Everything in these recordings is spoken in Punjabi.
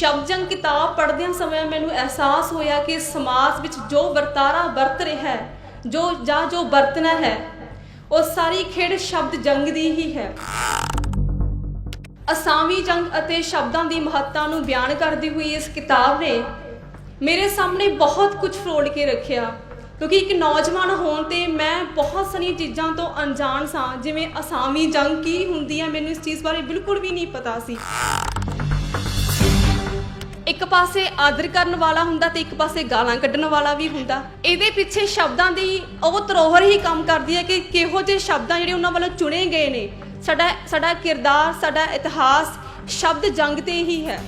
ਸ਼ਬਜੰਗ ਕਿਤਾਬ ਪੜ੍ਹਦਿਆਂ ਸਮੇਂ ਮੈਨੂੰ ਅਹਿਸਾਸ ਹੋਇਆ ਕਿ ਸਮਾਜ ਵਿੱਚ ਜੋ ਵਰਤਾਰਾ ਵਰਤ ਰਿਹਾ ਹੈ, ਜੋ ਜਾਂ ਜੋ ਵਰਤਣਾ ਹੈ, ਉਹ ਸਾਰੀ ਖੇਡ ਸ਼ਬਦ ਜੰਗ ਦੀ ਹੀ ਹੈ। ਅਸਾਮੀ ਜੰਗ ਅਤੇ ਸ਼ਬਦਾਂ ਦੀ ਮਹੱਤਤਾ ਨੂੰ ਬਿਆਨ ਕਰਦੀ ਹੋਈ ਇਸ ਕਿਤਾਬ ਨੇ ਮੇਰੇ ਸਾਹਮਣੇ ਬਹੁਤ ਕੁਝ ਫਰੋੜ ਕੇ ਰੱਖਿਆ, ਕਿਉਂਕਿ ਇੱਕ ਨੌਜਵਾਨ ਹੋਣ ਤੇ ਮੈਂ ਬਹੁਤ ਸਾਰੀਆਂ ਚੀਜ਼ਾਂ ਤੋਂ ਅਣਜਾਣ ਸਾਂ, ਜਿਵੇਂ ਅਸਾਮੀ ਜੰਗ ਕੀ ਹੁੰਦੀ ਹੈ, ਮੈਨੂੰ ਇਸ ਚੀਜ਼ ਬਾਰੇ ਬਿਲਕੁਲ ਵੀ ਨਹੀਂ ਪਤਾ ਸੀ। ਇੱਕ ਪਾਸੇ ਆਦਰ ਕਰਨ ਵਾਲਾ ਹੁੰਦਾ ਤੇ ਇੱਕ ਪਾਸੇ ਗਾਲਾਂ ਕੱਢਣ ਵਾਲਾ ਵੀ ਹੁੰਦਾ। ਇਹਦੇ ਪਿੱਛੇ ਸ਼ਬਦਾਂ ਦੀ ਉਹ ਧਰੋਹਰ ਹੀ ਕੰਮ ਕਰਦੀ ਹੈ ਕਿ ਕਿਹੋ ਜਿਹੇ ਸ਼ਬਦਾਂ ਜਿਹੜੇ ਉਹਨਾਂ ਵੱਲੋਂ ਚੁਣੇ ਗਏ ਨੇ। ਸਾਡਾ ਸਾਡਾ ਕਿਰਦਾਰ, ਸਾਡਾ ਇਤਿਹਾਸ ਸ਼ਬਦ ਜੰਗ ਤੇ ਹੀ ਹੈ।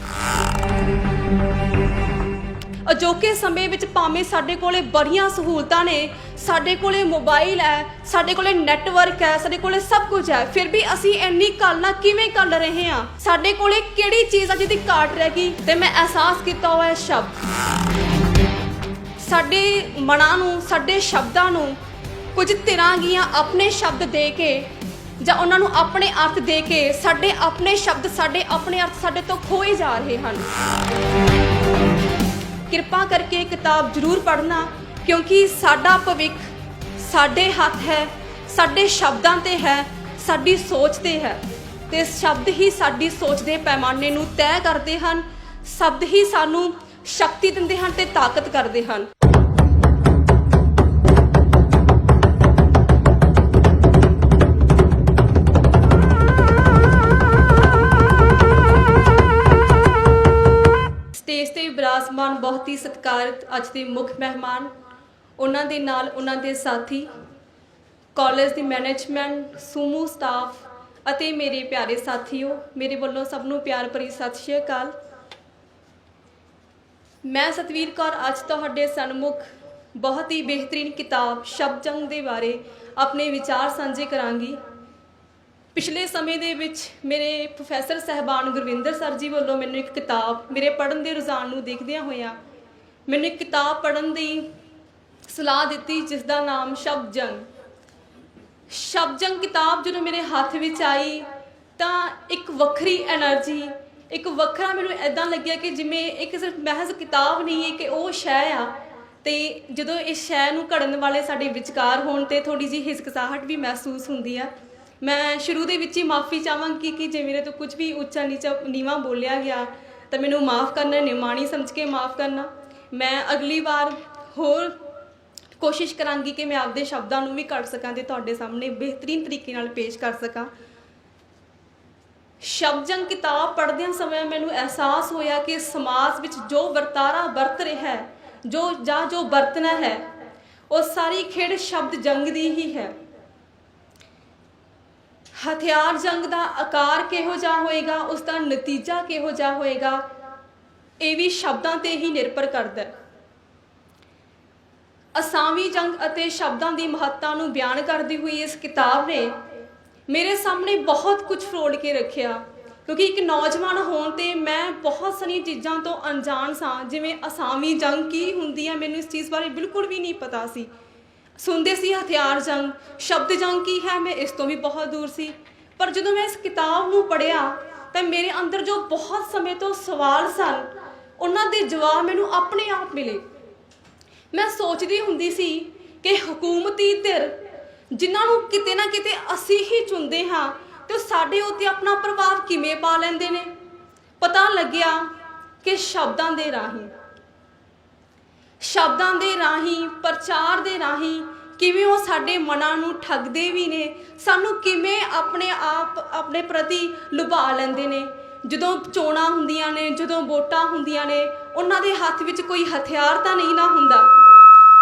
ਅਜੋਕੇ ਸਮੇਂ ਵਿੱਚ ਭਾਵੇਂ ਸਾਡੇ ਕੋਲੇ ਬੜੀਆਂ ਸਹੂਲਤਾਂ ਨੇ, ਸਾਡੇ ਕੋਲੇ ਮੋਬਾਈਲ ਹੈ, ਸਾਡੇ ਕੋਲੇ ਨੈਟਵਰਕ ਹੈ, ਸਾਡੇ ਕੋਲੇ ਸਭ ਕੁਝ ਹੈ, ਫਿਰ ਵੀ ਅਸੀਂ ਇੰਨੀ ਕਾਲਨਾ ਕਿਵੇਂ ਕਰ ਰਹੇ ਹਾਂ? ਸਾਡੇ ਕੋਲੇ ਕਿਹੜੀ ਚੀਜ਼ ਆ ਜਿਹਦੀ ਘਾਟ ਰਹਿ ਗਈ? ਤੇ ਮੈਂ ਅਹਿਸਾਸ ਕੀਤਾ ਹੋਇਆ ਹੈ ਸ਼ਬਦ। ਸਾਡੇ ਮਨਾਂ ਨੂੰ, ਸਾਡੇ ਸ਼ਬਦਾਂ ਨੂੰ ਕੁਝ ਧਿਰਾਂ ਗੀਆਂ ਆਪਣੇ ਸ਼ਬਦ ਦੇ ਕੇ ਜਾਂ ਉਹਨਾਂ ਨੂੰ ਆਪਣੇ ਅਰਥ ਦੇ ਕੇ ਸਾਡੇ ਆਪਣੇ ਸ਼ਬਦ, ਸਾਡੇ ਆਪਣੇ ਅਰਥ ਸਾਡੇ ਤੋਂ ਖੋਏ ਜਾ ਰਹੇ ਹਨ। ਕਿਰਪਾ ਕਰਕੇ ਕਿਤਾਬ ਜ਼ਰੂਰ ਪੜ੍ਹਨਾ, ਕਿਉਂਕਿ ਸਾਡਾ ਭਵਿੱਖ ਸਾਡੇ ਹੱਥ ਹੈ, ਸਾਡੇ ਸ਼ਬਦਾਂ ਤੇ ਹੈ, ਸਾਡੀ ਸੋਚ ਤੇ ਹੈ। ਤੇ ਸ਼ਬਦ ਹੀ ਸਾਡੀ ਸੋਚ ਦੇ ਪੈਮਾਨੇ ਨੂੰ ਤੈਅ ਕਰਦੇ ਹਨ, ਸ਼ਬਦ ਹੀ ਸਾਨੂੰ ਸ਼ਕਤੀ ਦਿੰਦੇ ਹਨ ਤੇ ਤਾਕਤ ਕਰਦੇ ਹਨ। ਵਿਰਾਜਮਾਨ ਬਹੁਤ ਹੀ ਸਤਿਕਾਰਤ ਅੱਜ ਦੇ ਮੁੱਖ ਮਹਿਮਾਨ, ਉਹਨਾਂ ਦੇ ਨਾਲ ਉਹਨਾਂ ਦੇ ਸਾਥੀ, ਕਾਲਜ ਦੀ ਮੈਨੇਜਮੈਂਟ, ਸੂਮੂ ਸਟਾਫ ਅਤੇ ਮੇਰੇ ਪਿਆਰੇ ਸਾਥੀਓ, ਮੇਰੇ ਵੱਲੋਂ ਸਭ ਨੂੰ ਪਿਆਰ ਭਰੀ ਸਤਿ ਸ਼੍ਰੀ ਅਕਾਲ। ਮੈਂ ਸਤਵੀਰ ਕੌਰ ਅੱਜ ਤੁਹਾਡੇ ਸਨਮੁਖ ਬਹੁਤ ਹੀ ਬਿਹਤਰੀਨ ਕਿਤਾਬ ਸ਼ਬਦ ਜੰਗ ਦੇ ਬਾਰੇ ਆਪਣੇ ਵਿਚਾਰ ਸਾਂਝੇ ਕਰਾਂਗੀ। ਪਿਛਲੇ ਸਮੇਂ ਦੇ ਵਿੱਚ ਮੇਰੇ ਪ੍ਰੋਫੈਸਰ ਸਹਿਬਾਨ ਗੁਰਵਿੰਦਰ ਸਰ ਜੀ ਵੱਲੋਂ ਮੈਨੂੰ ਇੱਕ ਕਿਤਾਬ, ਮੇਰੇ ਪੜਨ ਦੇ ਰੁਝਾਨ ਨੂੰ ਦੇਖਦਿਆਂ ਹੋਇਆਂ ਮੈਨੂੰ ਇੱਕ ਕਿਤਾਬ ਪੜਨ ਦੀ ਸਲਾਹ ਦਿੱਤੀ, ਜਿਸ ਦਾ ਨਾਮ ਸ਼ਬਦ ਜੰਗ ਸ਼ਬਦ ਜੰਗ ਕਿਤਾਬ ਜਦੋਂ ਮੇਰੇ ਹੱਥ ਵਿੱਚ ਆਈ ਤਾਂ ਇੱਕ ਵੱਖਰੀ એનર્ਜੀ ਇੱਕ ਵੱਖਰਾ ਮੈਨੂੰ ਐਦਾਂ ਲੱਗਿਆ ਕਿ ਜਿਵੇਂ ਇੱਕ ਸਿਰਫ ਮਹਿਜ਼ ਕਿਤਾਬ ਨਹੀਂ ਹੈ ਕਿ ਉਹ ਸ਼ੈ ਆ ਤੇ ਜਦੋਂ ਇਸ ਸ਼ੈ ਨੂੰ ਘੜਨ ਵਾਲੇ ਸਾਡੇ ਵਿਚਕਾਰ ਹੋਣ ਤੇ ਥੋੜੀ ਜੀ ਹਿਸਕਸਾਹਟ ਵੀ ਮਹਿਸੂਸ ਹੁੰਦੀ ਆ। ਮੈਂ ਸ਼ੁਰੂ ਦੇ ਵਿੱਚ ਹੀ ਮਾਫੀ ਚਾਹਾਂਗੀ ਕਿ ਜੇ ਮੇਰੇ ਤੋਂ ਕੁਝ ਵੀ ਉੱਚਾ ਨੀਚਾ ਨੀਵਾ ਬੋਲਿਆ ਗਿਆ, ਤਾਂ ਮੈਨੂੰ ਮਾਫ ਕਰਨਾ, ਨਿਮਾਣੀ ਸਮਝ ਕੇ ਮਾਫ ਕਰਨਾ। ਮੈਂ ਅਗਲੀ ਵਾਰ ਹੋਰ ਕੋਸ਼ਿਸ਼ ਕਰਾਂਗੀ ਕਿ ਮੈਂ ਆਪਦੇ ਸ਼ਬਦਾਂ ਨੂੰ ਵੀ ਕੱਢ ਸਕਾਂ ਤੇ ਤੁਹਾਡੇ ਸਾਹਮਣੇ ਬਿਹਤਰੀਨ ਤਰੀਕੇ ਨਾਲ ਪੇਸ਼ ਕਰ ਸਕਾਂ। ਸ਼ਬਦ ਜੰਗ ਕਿਤਾਬ ਪੜ੍ਹਦਿਆਂ ਸਮੇਂ ਮੈਨੂੰ ਅਹਿਸਾਸ ਹੋਇਆ ਕਿ ਸਮਾਜ ਵਿੱਚ ਜੋ ਵਰਤਾਰਾ ਵਰਤ ਰਿਹਾ ਹੈ, ਜੋ ਜਾਂ ਜੋ ਵਰਤਣਾ ਹੈ, ਉਹ ਸਾਰੀ ਖੇਡ ਸ਼ਬਦ ਜੰਗ ਦੀ ਹੀ ਹੈ। ਹਥਿਆਰ ਜੰਗ ਦਾ ਆਕਾਰ ਕਿਹੋ ਜਿਹਾ ਹੋਏਗਾ, ਉਸ ਦਾ ਨਤੀਜਾ ਕਿਹੋ ਜਿਹਾ ਹੋਏਗਾ, ਇਹ ਵੀ ਸ਼ਬਦਾਂ ਤੇ ਹੀ ਨਿਰਭਰ ਕਰਦਾ ਹੈ। ਅਸਾਮੀ ਜੰਗ ਅਤੇ ਸ਼ਬਦਾਂ ਦੀ ਮਹੱਤਤਾ ਨੂੰ ਬਿਆਨ ਕਰਦੀ ਹੋਈ ਇਸ ਕਿਤਾਬ ਨੇ ਮੇਰੇ ਸਾਹਮਣੇ ਬਹੁਤ ਕੁਝ ਫਰੋੜ ਕੇ ਰੱਖਿਆ, ਕਿਉਂਕਿ ਇੱਕ ਨੌਜਵਾਨ ਹੋਣ ਤੇ ਮੈਂ ਬਹੁਤ ਸਾਰੀਆਂ ਚੀਜ਼ਾਂ ਤੋਂ ਅਣਜਾਣ ਸਾਂ, ਜਿਵੇਂ ਅਸਾਮੀ ਜੰਗ ਕੀ ਹੁੰਦੀ ਹੈ, ਮੈਨੂੰ ਇਸ ਚੀਜ਼ ਬਾਰੇ ਬਿਲਕੁਲ ਵੀ ਨਹੀਂ ਪਤਾ ਸੀ। ਸੁਣਦੇ ਸੀ ਹਥਿਆਰ ਜੰਗ, ਸ਼ਬਦ ਜੰਗ ਕੀ ਹੈ? ਮੈਂ ਇਸ ਤੋਂ ਵੀ ਬਹੁਤ ਦੂਰ ਸੀ। ਪਰ ਜਦੋਂ ਮੈਂ ਇਸ ਕਿਤਾਬ ਨੂੰ ਪੜ੍ਹਿਆ, ਤਾਂ ਮੇਰੇ ਅੰਦਰ ਜੋ ਬਹੁਤ ਸਮੇਂ ਤੋਂ ਸਵਾਲ ਸਨ, ਉਹਨਾਂ ਦੇ ਜਵਾਬ ਮੈਨੂੰ ਆਪਣੇ ਆਪ ਮਿਲੇ। ਮੈਂ ਸੋਚਦੀ ਹੁੰਦੀ ਸੀ ਕਿ ਹਕੂਮਤੀ ਧਿਰ, ਜਿਨ੍ਹਾਂ ਨੂੰ ਕਿਤੇ ਨਾ ਕਿਤੇ ਅਸੀਂ ਹੀ ਚੁਣਦੇ ਹਾਂ, ਤੇ ਸਾਡੇ ਉੱਤੇ ਆਪਣਾ ਪ੍ਰਭਾਵ ਕਿਵੇਂ ਪਾ ਲੈਂਦੇ ਨੇ? ਪਤਾ ਲੱਗਿਆ ਕਿ ਸ਼ਬਦਾਂ ਦੇ ਰਾਹੀਂ। ਸ਼ਬਦਾਂ ਦੇ ਰਾਹੀਂ, ਪ੍ਰਚਾਰ ਦੇ ਰਾਹੀਂ ਕਿਵੇਂ ਉਹ ਸਾਡੇ ਮਨਾਂ ਨੂੰ ਠੱਗਦੇ ਵੀ ਨੇ, ਸਾਨੂੰ ਕਿਵੇਂ ਆਪਣੇ ਆਪ, ਆਪਣੇ ਪ੍ਰਤੀ ਲੁਭਾ ਲੈਂਦੇ ਨੇ। ਜਦੋਂ ਚੋਣਾਂ ਹੁੰਦੀਆਂ ਨੇ, ਜਦੋਂ ਵੋਟਾਂ ਹੁੰਦੀਆਂ ਨੇ, ਉਹਨਾਂ ਦੇ ਹੱਥ ਵਿੱਚ ਕੋਈ ਹਥਿਆਰ ਤਾਂ ਨਹੀਂ ਨਾ ਹੁੰਦਾ।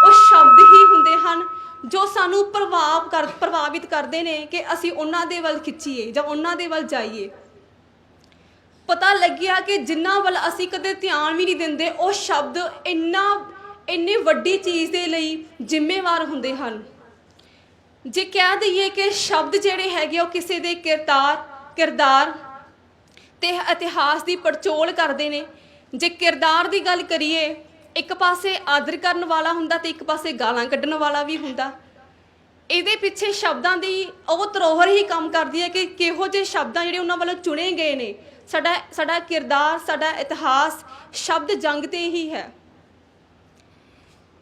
ਉਹ ਸ਼ਬਦ ਹੀ ਹੁੰਦੇ ਹਨ ਜੋ ਸਾਨੂੰ ਪ੍ਰਭਾਵ ਕਰ, ਪ੍ਰਭਾਵਿਤ ਕਰਦੇ ਨੇ ਕਿ ਅਸੀਂ ਉਹਨਾਂ ਦੇ ਵੱਲ ਖਿੱਚੀਏ ਜਾਂ ਉਹਨਾਂ ਦੇ ਵੱਲ ਜਾਈਏ। ਪਤਾ ਲੱਗਿਆ ਕਿ ਜਿੰਨਾਂ ਵੱਲ ਅਸੀਂ ਕਦੇ ਧਿਆਨ ਵੀ ਨਹੀਂ ਦਿੰਦੇ, ਉਹ ਸ਼ਬਦ ਇੰਨਾ ਇੰਨੀ ਵੱਡੀ ਚੀਜ਼ ਦੇ ਲਈ ਜ਼ਿੰਮੇਵਾਰ ਹੁੰਦੇ ਹਨ। ਜੇ ਕਹਿ ਦਈਏ ਕਿ ਸ਼ਬਦ ਜਿਹੜੇ ਹੈਗੇ ਉਹ ਕਿਸੇ ਦੇ ਕਿਰਦਾਰ ਕਿਰਦਾਰ ਤੇ ਇਤਿਹਾਸ ਦੀ ਪੜਚੋਲ ਕਰਦੇ ਨੇ। ਜੇ ਕਿਰਦਾਰ ਦੀ ਗੱਲ ਕਰੀਏ, ਇੱਕ ਪਾਸੇ ਆਦਰ ਕਰਨ ਵਾਲਾ ਹੁੰਦਾ ਤੇ ਇੱਕ ਪਾਸੇ ਗਾਲਾਂ ਕੱਢਣ ਵਾਲਾ ਵੀ ਹੁੰਦਾ। ਇਹਦੇ ਪਿੱਛੇ ਸ਼ਬਦਾਂ ਦੀ ਉਹ ਧਰੋਹਰ ਹੀ ਕੰਮ ਕਰਦੀ ਹੈ ਕਿ ਕਿਹੋ ਜਿਹੇ ਸ਼ਬਦਾਂ ਜਿਹੜੇ ਉਹਨਾਂ ਵੱਲੋਂ ਚੁਣੇ ਗਏ ਨੇ। ਸਾਡਾ ਸਾਡਾ ਕਿਰਦਾਰ, ਸਾਡਾ ਇਤਿਹਾਸ ਸ਼ਬਦ ਜੰਗ ਤੇ ਹੀ ਹੈ।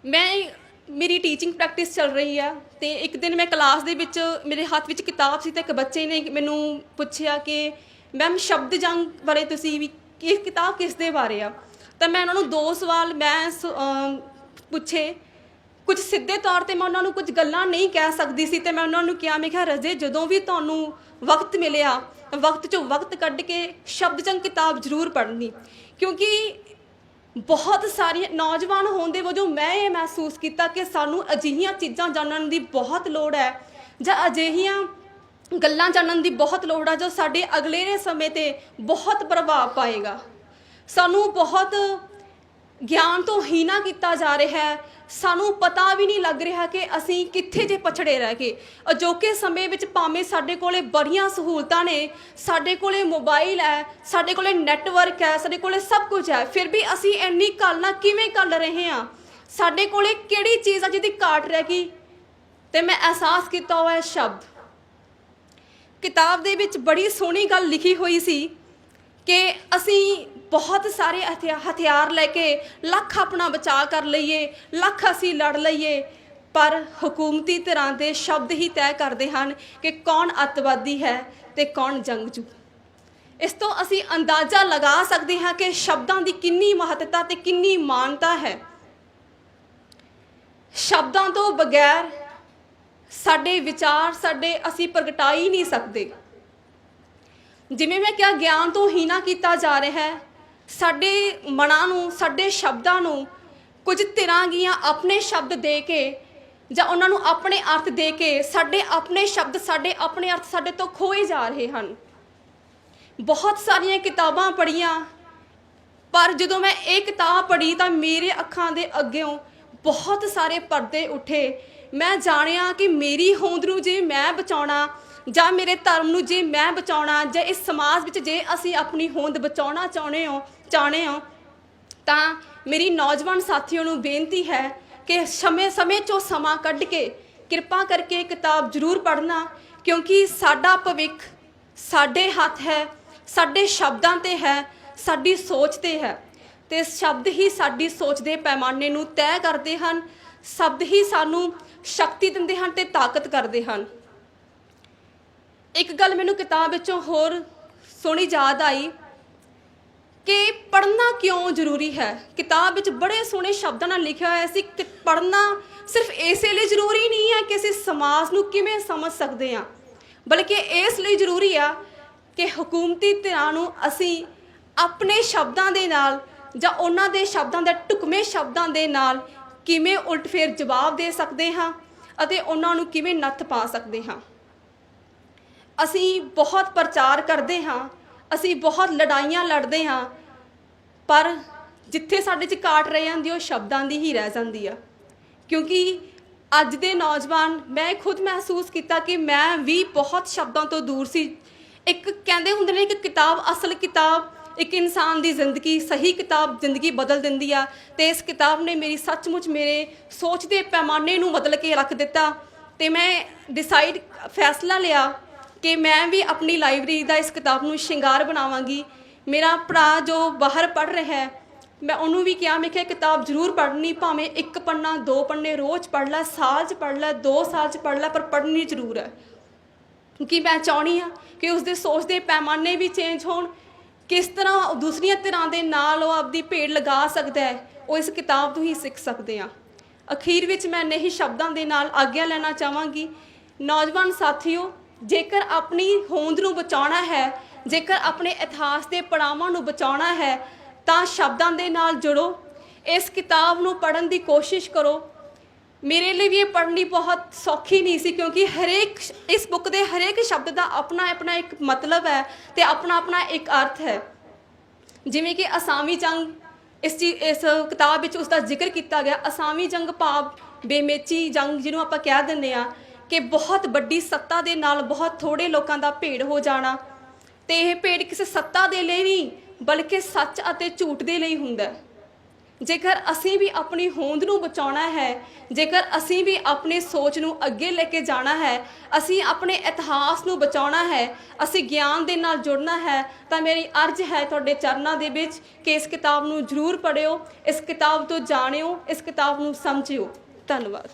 ਮੈਂ ਮੇਰੀ ਟੀਚਿੰਗ ਪ੍ਰੈਕਟਿਸ ਚੱਲ ਰਹੀ ਆ ਤੇ ਇੱਕ ਦਿਨ ਮੈਂ ਕਲਾਸ ਦੇ ਵਿੱਚ, ਮੇਰੇ ਹੱਥ ਵਿੱਚ ਕਿਤਾਬ ਸੀ ਤੇ ਇੱਕ ਬੱਚੇ ਨੇ ਮੈਨੂੰ ਪੁੱਛਿਆ ਕਿ ਮੈਮ ਸ਼ਬਦ ਜੰਗ ਬਾਰੇ ਤੁਸੀਂ ਵੀ ਇਹ ਕਿਤਾਬ ਕਿਸ ਦੇ ਬਾਰੇ ਆ? ਤਾਂ ਮੈਂ ਉਹਨਾਂ ਨੂੰ ਦੋ ਸਵਾਲ ਮੈਂ ਸ- ਪੁੱਛੇ। ਕੁਝ ਸਿੱਧੇ ਤੌਰ ਤੇ ਮੈਂ ਉਹਨਾਂ ਨੂੰ ਕੁਝ ਗੱਲਾਂ ਨਹੀਂ ਕਹਿ ਸਕਦੀ ਸੀ ਤੇ ਮੈਂ ਉਹਨਾਂ ਨੂੰ ਕਿਹਾ, ਮੈਂ ਕਿਹਾ, ਰਜੇ, ਜਦੋਂ ਵੀ ਤੁਹਾਨੂੰ ਵਕਤ ਮਿਲਿਆ, ਵਕਤ ਚੋਂ ਵਕਤ ਕੱਢ ਕੇ ਸ਼ਬਦ ਜੰਗ ਕਿਤਾਬ ਜ਼ਰੂਰ ਪੜ੍ਹਨੀ। ਕਿਉਂਕਿ ਬਹੁਤ ਸਾਰੀਆਂ ਨੌਜਵਾਨ ਹੋਣ ਦੇ ਵਜੋਂ ਮੈਂ ਇਹ ਮਹਿਸੂਸ ਕੀਤਾ ਕਿ ਸਾਨੂੰ ਅਜਿਹੀਆਂ ਚੀਜ਼ਾਂ ਜਾਣਨ ਦੀ ਬਹੁਤ ਲੋੜ ਹੈ ਜਾਂ ਅਜਿਹੀਆਂ ਗੱਲਾਂ ਜਾਣਨ ਦੀ ਬਹੁਤ ਲੋੜ ਹੈ ਜੋ ਸਾਡੇ ਅਗਲੇਰੇ ਸਮੇਂ ਤੇ ਬਹੁਤ ਪ੍ਰਭਾਵ ਪਾਏਗਾ। ਸਾਨੂੰ ਬਹੁਤ ਗਿਆਨ ਤੋਂ ਹੀਣਾ ਕੀਤਾ ਜਾ ਰਿਹਾ ਹੈ। ਸਾਨੂੰ ਪਤਾ ਵੀ ਨਹੀਂ ਲੱਗ ਰਿਹਾ ਕਿ ਅਸੀਂ ਕਿੱਥੇ ਜੇ ਪਛੜੇ ਰਹਿ ਗਏ। ਅਜੋਕੇ ਸਮੇਂ ਵਿੱਚ ਭਾਵੇਂ ਸਾਡੇ ਕੋਲੇ ਬੜੀਆਂ ਸਹੂਲਤਾਂ ਨੇ, ਸਾਡੇ ਕੋਲੇ ਮੋਬਾਈਲ ਹੈ, ਸਾਡੇ ਕੋਲੇ ਨੈਟਵਰਕ ਹੈ, ਸਾਡੇ ਕੋਲੇ ਸਭ ਕੁਝ ਹੈ, ਫਿਰ ਵੀ ਅਸੀਂ ਇੰਨੀ ਕਾਲਨਾ ਕਿਵੇਂ ਕਰ ਰਹੇ ਹਾਂ? ਸਾਡੇ ਕੋਲੇ ਕਿਹੜੀ ਚੀਜ਼ ਆ ਜਿਹਦੀ ਘਾਟ ਰਹਿ ਗਈ? ਤੇ ਮੈਂ ਅਹਿਸਾਸ ਕੀਤਾ ਹੋਇਆ ਹੈ ਸ਼ਬਦ। ਕਿਤਾਬ ਦੇ ਵਿੱਚ ਬੜੀ ਸੋਹਣੀ ਗੱਲ ਲਿਖੀ ਹੋਈ ਸੀ ਕਿ ਅਸੀਂ ਬਹੁਤ ਸਾਰੇ ਹਥਿਆ- ਹਥਿਆਰ ਲੈ ਕੇ ਲੱਖ ਆਪਣਾ ਬਚਾਅ ਕਰ ਲਈਏ, ਲੱਖ ਅਸੀਂ ਲੜ ਲਈਏ, ਪਰ ਹਕੂਮਤੀ ਧਿਰਾਂ ਦੇ ਸ਼ਬਦ ਹੀ ਤੈਅ ਕਰਦੇ ਹਨ ਕਿ ਕੌਣ ਅੱਤਵਾਦੀ ਹੈ ਤੇ ਕੌਣ ਜੰਗਜੂ। ਇਸ ਤੋਂ ਅਸੀਂ ਅੰਦਾਜ਼ਾ ਲਗਾ ਸਕਦੇ ਹਾਂ ਕਿ ਸ਼ਬਦਾਂ ਦੀ ਕਿੰਨੀ ਮਹੱਤਤਾ ਤੇ ਕਿੰਨੀ ਮਾਨਤਾ ਹੈ। ਸ਼ਬਦਾਂ ਤੋਂ ਬਗੈਰ ਸਾਡੇ ਵਿਚਾਰ, ਸਾਡੇ ਅਸੀਂ ਪ੍ਰਗਟਾ ਹੀ ਨਹੀਂ ਸਕਦੇ। ਜਿਵੇਂ ਮੈਂ ਕਿਹਾ, ਗਿਆਨ ਤੋਂ ਹੀਣਾ ਕੀਤਾ ਜਾ ਰਿਹਾ ਹੈ ਸਾਡੇ ਮਨਾਂ ਨੂੰ, ਸਾਡੇ ਸ਼ਬਦਾਂ ਨੂੰ ਕੁਝ ਧਿਰਾਂ ਗੀਆਂ ਆਪਣੇ ਸ਼ਬਦ ਦੇ ਕੇ ਜਾਂ ਉਹਨਾਂ ਨੂੰ ਆਪਣੇ ਅਰਥ ਦੇ ਕੇ ਸਾਡੇ ਆਪਣੇ ਸ਼ਬਦ, ਸਾਡੇ ਆਪਣੇ ਅਰਥ ਸਾਡੇ ਤੋਂ ਖੋਏ ਜਾ ਰਹੇ ਹਨ। ਬਹੁਤ ਸਾਰੀਆਂ ਕਿਤਾਬਾਂ ਪੜ੍ਹੀਆਂ, ਪਰ ਜਦੋਂ ਮੈਂ ਇਹ ਕਿਤਾਬ ਪੜ੍ਹੀ ਤਾਂ ਮੇਰੇ ਅੱਖਾਂ ਦੇ ਅੱਗਿਓਂ ਬਹੁਤ ਸਾਰੇ ਪਰਦੇ ਉੱਠੇ। ਮੈਂ ਜਾਣਿਆ ਕਿ ਮੇਰੀ ਹੋਂਦ ਨੂੰ ਜੇ ਮੈਂ ਬਚਾਉਣਾ ਜਾਂ ਮੇਰੇ ਧਰਮ ਨੂੰ ਜੇ ਮੈਂ ਬਚਾਉਣਾ, ਜਾਂ ਇਸ ਸਮਾਜ ਵਿੱਚ ਜੇ ਅਸੀਂ ਆਪਣੀ ਹੋਂਦ ਬਚਾਉਣਾ ਚਾਹੁੰਦੇ ਹਾਂ ਚਾਹਣੇ ਹਾਂ, ਤਾਂ ਮੇਰੀ ਨੌਜਵਾਨ ਸਾਥੀਆਂ ਨੂੰ ਬੇਨਤੀ ਹੈ ਕਿ ਸਮੇਂ ਸਮੇਂ ਚੋਂ ਸਮਾਂ ਕੱਢ ਕੇ ਕਿਰਪਾ ਕਰਕੇ ਕਿਤਾਬ ਜ਼ਰੂਰ ਪੜ੍ਹਨਾ, ਕਿਉਂਕਿ ਸਾਡਾ ਭਵਿੱਖ ਸਾਡੇ ਹੱਥ ਹੈ, ਸਾਡੇ ਸ਼ਬਦਾਂ ਤੇ ਹੈ, ਸਾਡੀ ਸੋਚ ਤੇ ਹੈ। ਤੇ ਸ਼ਬਦ ਹੀ ਸਾਡੀ ਸੋਚ ਦੇ ਪੈਮਾਨੇ ਨੂੰ ਤੈਅ ਕਰਦੇ ਹਨ, ਸ਼ਬਦ ਹੀ ਸਾਨੂੰ ਸ਼ਕਤੀ ਦਿੰਦੇ ਹਨ ਤੇ ਤਾਕਤ ਕਰਦੇ ਹਨ। ਇੱਕ ਗੱਲ ਮੈਨੂੰ ਕਿਤਾਬ ਵਿੱਚੋਂ ਹੋਰ ਸੋਹਣੀ ਯਾਦ ਆਈ ਕਿ ਪੜ੍ਹਨਾ ਕਿਉਂ ਜ਼ਰੂਰੀ ਹੈ? ਕਿਤਾਬ ਵਿੱਚ ਬੜੇ ਸੋਹਣੇ ਸ਼ਬਦਾਂ ਨਾਲ ਲਿਖਿਆ ਹੋਇਆ ਸੀ ਕਿ ਪੜ੍ਹਨਾ ਸਿਰਫ ਇਸੇ ਲਈ ਜ਼ਰੂਰੀ ਨਹੀਂ ਹੈ ਕਿ ਅਸੀਂ ਸਮਾਜ ਨੂੰ ਕਿਵੇਂ ਸਮਝ ਸਕਦੇ ਹਾਂ, ਬਲਕਿ ਇਸ ਲਈ ਜ਼ਰੂਰੀ ਆ ਕਿ ਹਕੂਮਤੀ ਧਿਰਾਂ ਨੂੰ ਅਸੀਂ ਆਪਣੇ ਸ਼ਬਦਾਂ ਦੇ ਨਾਲ ਜਾਂ ਉਹਨਾਂ ਦੇ ਸ਼ਬਦਾਂ ਦੇ ਟੁਕਮੇ ਸ਼ਬਦਾਂ ਦੇ ਨਾਲ ਕਿਵੇਂ ਉਲਟਫੇਰ ਜਵਾਬ ਦੇ ਸਕਦੇ ਹਾਂ ਅਤੇ ਉਹਨਾਂ ਨੂੰ ਕਿਵੇਂ ਨੱਥ ਪਾ ਸਕਦੇ ਹਾਂ। ਅਸੀਂ ਬਹੁਤ ਪ੍ਰਚਾਰ ਕਰਦੇ ਹਾਂ, ਅਸੀਂ ਬਹੁਤ ਲੜਾਈਆਂ ਲੜਦੇ ਹਾਂ, ਪਰ ਜਿੱਥੇ ਸਾਡੇ 'ਚ ਕਾਟ ਰਹਿ ਜਾਂਦੀ, ਉਹ ਸ਼ਬਦਾਂ ਦੀ ਹੀ ਰਹਿ ਜਾਂਦੀ ਆ। ਕਿਉਂਕਿ ਅੱਜ ਦੇ ਨੌਜਵਾਨ, ਮੈਂ ਖੁਦ ਮਹਿਸੂਸ ਕੀਤਾ ਕਿ ਮੈਂ ਵੀ ਬਹੁਤ ਸ਼ਬਦਾਂ ਤੋਂ ਦੂਰ ਸੀ। ਇੱਕ ਕਹਿੰਦੇ ਹੁੰਦੇ ਨੇ ਕਿ ਕਿਤਾਬ ਅਸਲ ਕਿਤਾਬ, ਇੱਕ ਇਨਸਾਨ ਦੀ ਜ਼ਿੰਦਗੀ ਸਹੀ ਕਿਤਾਬ, ਜ਼ਿੰਦਗੀ ਬਦਲ ਦਿੰਦੀ ਆ। ਤੇ ਇਸ ਕਿਤਾਬ ਨੇ ਮੇਰੀ ਸੱਚਮੁੱਚ ਮੇਰੇ ਸੋਚ ਦੇ ਪੈਮਾਨੇ ਨੂੰ ਬਦਲ ਕੇ ਰੱਖ ਦਿੱਤਾ। ਤੇ ਮੈਂ ਡਿਸਾਈਡ ਫੈਸਲਾ ਲਿਆ ਕਿ ਮੈਂ ਵੀ ਆਪਣੀ ਲਾਇਬ੍ਰੇਰੀ ਦਾ ਇਸ ਕਿਤਾਬ ਨੂੰ ਸ਼ਿੰਗਾਰ ਬਣਾਵਾਂਗੀ। ਮੇਰਾ ਭਰਾ ਜੋ ਬਾਹਰ ਪੜ੍ਹ ਰਿਹਾ ਹੈ, ਮੈਂ ਉਹਨੂੰ ਵੀ ਕਿਹਾ, ਮੈਂ ਕਿਹਾ, ਇਹ ਕਿਤਾਬ ਜ਼ਰੂਰ ਪੜ੍ਹਨੀ, ਭਾਵੇਂ ਇੱਕ ਪੰਨਾ, ਦੋ ਪੰਨੇ ਰੋਜ਼ ਪੜ੍ਹ ਲੈ, ਸਾਲ 'ਚ ਪੜ੍ਹ ਲੈ, ਦੋ ਸਾਲ 'ਚ ਪੜ੍ਹ ਲੈ, ਪਰ ਪੜ੍ਹਨੀ ਜ਼ਰੂਰ ਹੈ। ਕਿਉਂਕਿ ਮੈਂ ਚਾਹਣੀ ਆ ਕਿ ਉਸਦੇ ਸੋਚ ਦੇ ਪੈਮਾਨੇ ਵੀ ਚੇਂਜ ਹੋਣ, ਕਿਸ ਤਰ੍ਹਾਂ ਦੂਸਰੀਆਂ ਧਿਰਾਂ ਦੇ ਨਾਲ ਉਹ ਆਪਦੀ ਭੇਡ ਲਗਾ ਸਕਦਾ ਹੈ, ਉਹ ਇਸ ਕਿਤਾਬ ਤੋਂ ਹੀ ਸਿੱਖ ਸਕਦੇ ਆ ਅਖੀਰ ਵਿੱਚ ਮੈਂ ਨਹੀਂ ਸ਼ਬਦਾਂ ਦੇ ਨਾਲ ਆਗਿਆ ਲੈਣਾ ਚਾਹਾਂਗੀ। ਨੌਜਵਾਨ ਸਾਥੀਓ ਜੇਕਰ ਆਪਣੀ ਹੋਂਦ ਨੂੰ ਬਚਾਉਣਾ ਹੈ, ਜੇਕਰ ਆਪਣੇ ਇਤਿਹਾਸ ਦੇ ਪੜਾਵਾਂ ਨੂੰ ਬਚਾਉਣਾ ਹੈ, ਤਾਂ ਸ਼ਬਦਾਂ ਦੇ ਨਾਲ ਜੁੜੋ। ਇਸ ਕਿਤਾਬ ਨੂੰ ਪੜ੍ਹਨ ਦੀ ਕੋਸ਼ਿਸ਼ ਕਰੋ। ਮੇਰੇ ਲਈ ਵੀ ਇਹ ਪੜ੍ਹਨੀ ਬਹੁਤ ਸੌਖੀ ਨਹੀਂ ਸੀ, ਕਿਉਂਕਿ ਹਰੇਕ ਇਸ ਬੁੱਕ ਦੇ ਹਰੇਕ ਸ਼ਬਦ ਦਾ ਆਪਣਾ ਆਪਣਾ ਇੱਕ ਮਤਲਬ ਹੈ ਤੇ ਆਪਣਾ ਆਪਣਾ ਇੱਕ ਅਰਥ ਹੈ। ਜਿਵੇਂ ਕਿ ਅਸਾਮੀ ਜੰਗ, ਇਸ ਚੀ, ਇਸ ਕਿਤਾਬ ਵਿੱਚ ਉਸ ਦਾ ਜ਼ਿਕਰ ਕੀਤਾ ਗਿਆ। ਅਸਾਮੀ ਜੰਗ ਭਾਵ ਬੇਮੇਚੀ ਜੰਗ ਜਿਹਨੂੰ ਆਪਾਂ ਕਹਿ ਦਿੰਦੇ ਆ ਕਿ ਬਹੁਤ ਵੱਡੀ ਸੱਤਾ ਦੇ ਨਾਲ ਬਹੁਤ ਥੋੜੇ ਲੋਕਾਂ ਦਾ ਭੇੜ ਹੋ ਜਾਣਾ। ਤੇ ਇਹ ਭੇੜ ਕਿਸੇ ਸੱਤਾ ਦੇ ਲਈ ਨਹੀਂ, ਬਲਕਿ ਸੱਚ ਅਤੇ ਝੂਠ ਦੇ ਲਈ ਹੁੰਦਾ ਜੇਕਰ ਅਸੀਂ ਵੀ ਆਪਣੀ ਹੋਂਦ ਨੂੰ ਬਚਾਉਣਾ ਹੈ, ਜੇਕਰ ਅਸੀਂ ਵੀ ਆਪਣੀ ਸੋਚ ਨੂੰ ਅੱਗੇ ਲੈ ਕੇ ਜਾਣਾ ਹੈ, ਅਸੀਂ ਆਪਣੇ ਇਤਿਹਾਸ ਨੂੰ ਬਚਾਉਣਾ ਹੈ, ਅਸੀਂ ਗਿਆਨ ਦੇ ਨਾਲ ਜੁੜਨਾ ਹੈ, ਤਾਂ ਮੇਰੀ ਅਰਜ਼ ਹੈ ਤੁਹਾਡੇ ਚਰਨਾਂ ਦੇ ਵਿੱਚ ਕਿ ਇਸ ਕਿਤਾਬ ਨੂੰ ਜ਼ਰੂਰ ਪੜ੍ਹਿਓ, ਇਸ ਕਿਤਾਬ ਤੋਂ ਜਾਣਿਓ, ਇਸ ਕਿਤਾਬ ਨੂੰ ਸਮਝਿਓ। ਧੰਨਵਾਦ।